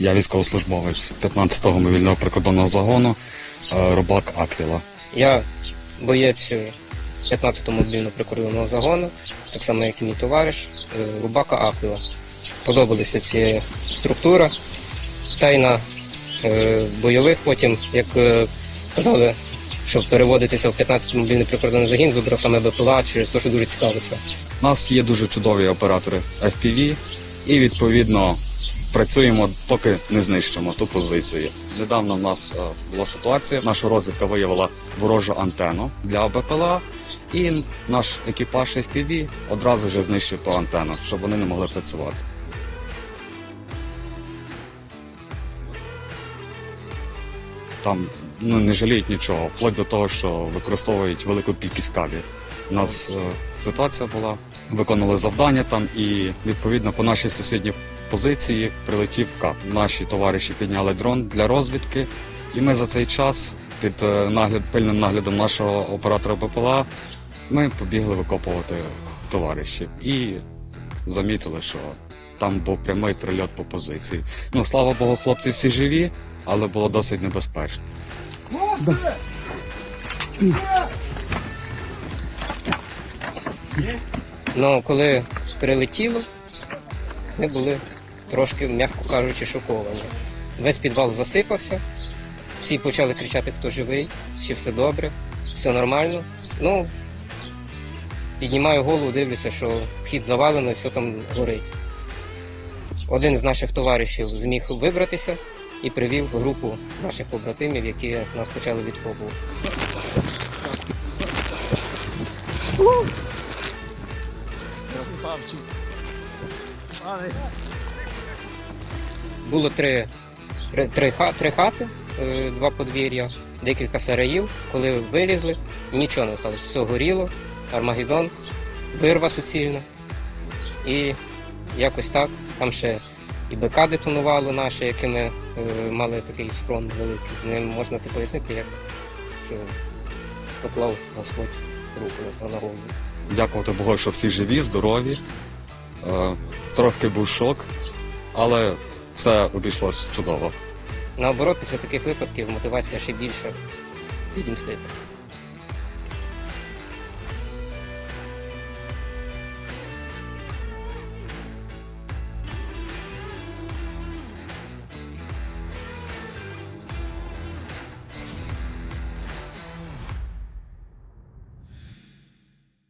Я військовослужбовець 15-го мобільного прикордонного загону е, Рубак Аквіла. Я боєць 15-го мобільного прикордонного загону, так само як і мій товариш е, Рубака Аквіла. Подобалася ці структура. Та й на е, бойових потім, як казали, щоб переводитися в 15-й мобільний прикордонний загін, вибрав саме БПЛА через те, що дуже цікавився. У нас є дуже чудові оператори FPV і відповідно працюємо, поки не знищимо ту позицію. Недавно в нас е, була ситуація. Наша розвідка виявила ворожу антенну для БПЛА, і наш екіпаж FPV одразу вже знищив ту антенну, щоб вони не могли працювати. Там ну, не жаліють нічого, вплоть до того, що використовують велику кількість кабів. У нас е, ситуація була, виконали завдання там, і відповідно по нашій сусідній позиції прилетів кап. Наші товариші підняли дрон для розвідки, і ми за цей час під е, нагляд, пильним наглядом нашого оператора БПЛА ми побігли викопувати товаришів і замітили, що там був прямий прильот по позиції. Ну слава Богу, хлопці всі живі, але було досить небезпечно. Ну, коли прилетіло, ми були трошки, м'яко кажучи, шоковані. Весь підвал засипався, всі почали кричати, хто живий, чи все добре, все нормально. Ну, піднімаю голову, дивлюся, що вхід завалено і все там горить. Один з наших товаришів зміг вибратися і привів групу наших побратимів, які нас почали відкопувати. Красавчик. Було три, три, три, ха- три хати, е, два подвір'я, декілька сараїв. Коли вилізли, нічого не сталося. Все горіло, Армагеддон, вирва суцільна. І якось так. Там ще і БК детонувало наше, яке ми е, мали такий схрон великий. Не можна це пояснити, як що поклав Господь руку за нагоду. Дякувати Богу, що всі живі, здорові. Е, трохи був шок, але все обійшлось чудово. Наоборот, після таких випадків мотивація ще більше відімстити.